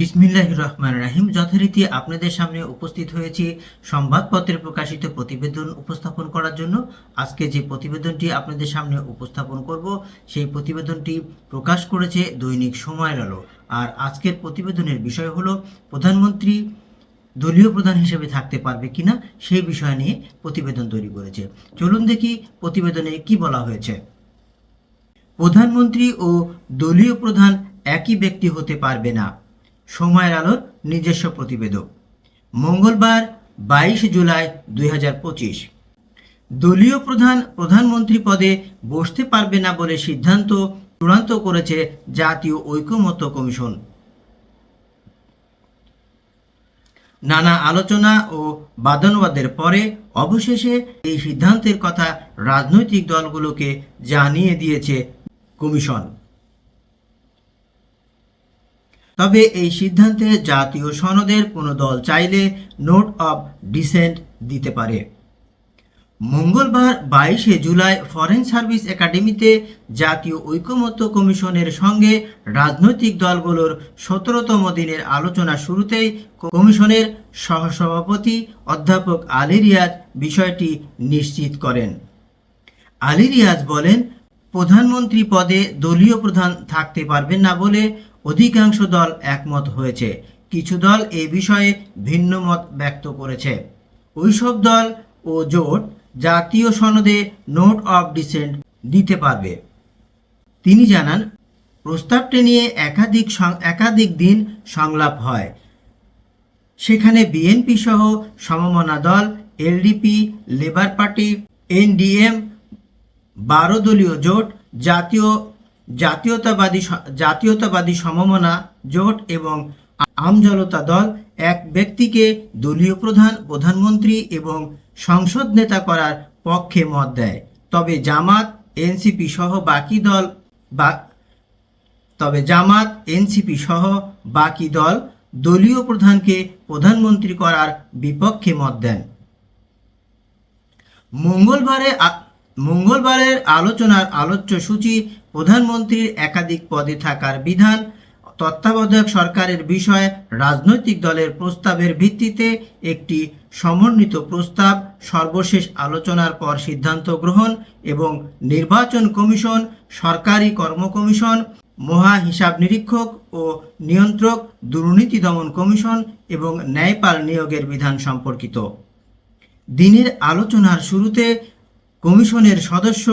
বিসমিল্লাহ রহমান রাহিম। যথারীতি আপনাদের সামনে উপস্থিত হয়েছি সংবাদপত্রে প্রকাশিত প্রতিবেদন উপস্থাপন করার জন্য। আজকে যে প্রতিবেদনটি আপনাদের সামনে উপস্থাপন করব, সেই প্রতিবেদনটি প্রকাশ করেছে দৈনিক সময়ের আলো। আর আজকের প্রতিবেদনের বিষয় হলো, প্রধানমন্ত্রী দলীয় প্রধান হিসেবে থাকতে পারবে কিনা সেই বিষয় নিয়ে প্রতিবেদন তৈরি করেছে। চলুন দেখি প্রতিবেদনে কি বলা হয়েছে। প্রধানমন্ত্রী ও দলীয় প্রধান একই ব্যক্তি হতে পারবে না। সময়ের আলোর নিজস্ব প্রতিবেদক। মঙ্গলবার বাইশ জুলাই দুই হাজার পঁচিশ। দলীয় প্রধান, প্রধানমন্ত্রী পদে বসতে পারবে না বলে সিদ্ধান্ত চূড়ান্ত করেছে জাতীয় ঐকমত্য কমিশন। নানা আলোচনা ও বাদানুবাদের পরে অবশেষে এই সিদ্ধান্তের কথা রাজনৈতিক দলগুলোকে জানিয়ে দিয়েছে কমিশন। তবে এই সিদ্ধান্তে জাতীয় সনদের কোনো দল চাইলে নোট অব ডিসেন্ট দিতে পারে। মঙ্গলবার বাইশে জুলাই ফরেন সার্ভিস একাডেমিতে জাতীয় ঐকমত্য কমিশনের সঙ্গে রাজনৈতিক দলগুলোর সতেরোতম দিনের আলোচনা শুরুতেই কমিশনের সহসভাপতি অধ্যাপক আলী রিয়াজ বিষয়টি নিশ্চিত করেন। আলী রিয়াজ বলেন প্রধানমন্ত্রী পদে দলীয় প্রধান থাকতে পারবেন না বলে অধিকাংশ দল একমত হয়েছে। কিছু দল এ বিষয়ে ভিন্ন মত ব্যক্ত করেছে। ওইসব দল ও জোট জাতীয় সনদে নোট অফ ডিসেন্ট দিতে পারবে। তিনি জানান, প্রস্তাবটি নিয়ে একাধিক একাধিক দিন সংলাপ হয়। সেখানে বিএনপি সহ সমমনা দল, এলডিপি, লেবার পার্টি, এনডিএম বারো দলীয় জোট, জাতীয়, জাতীয়তাবাদী জাতীয়তাবাদী সমমনা জোট এবং আমজনতা দল এক ব্যক্তিকে দলীয় প্রধান, প্রধানমন্ত্রী এবং সংসদ নেতা করার পক্ষে মত দেয়। তবে জামাত, এনসিপি সহ বাকি দল তবে জামাত, এনসিপি সহ বাকি দল দলীয় প্রধানকে প্রধানমন্ত্রী করার বিপক্ষে মত দেন। মঙ্গলবারে মঙ্গলবারের আলোচনার আলোচ্য সূচি প্রধানমন্ত্রীর একাধিক পদে থাকার বিধান, তত্ত্বাবধায়ক সরকারের বিষয়ে রাজনৈতিক দলের প্রস্তাবের ভিত্তিতে একটি সমন্বিত প্রস্তাব, সর্বশেষ আলোচনার পর সিদ্ধান্ত গ্রহণ এবং নির্বাচন কমিশন, সরকারি কর্ম কমিশন, মহা হিসাব নিরীক্ষক ও নিয়ন্ত্রক, দুর্নীতি দমন কমিশন এবং ন্যায়পাল নিয়োগের বিধান সম্পর্কিত। দিনের আলোচনার শুরুতে কমিশনের সদস্য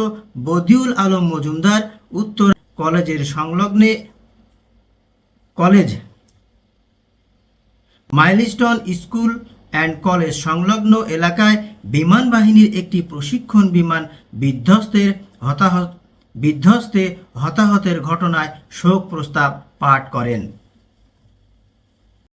বদিউল আলম মজুমদার উত্তর কলেজের সংলগ্নে college milestone school and college সংলগ্ন এলাকায় বিমান বাহিনীর একটি প্রশিক্ষণ বিমান বিধ্বস্তের হতাহত বিধ্বস্তে হতাহতের ঘটনায় শোক প্রস্তাব পাঠ করেন।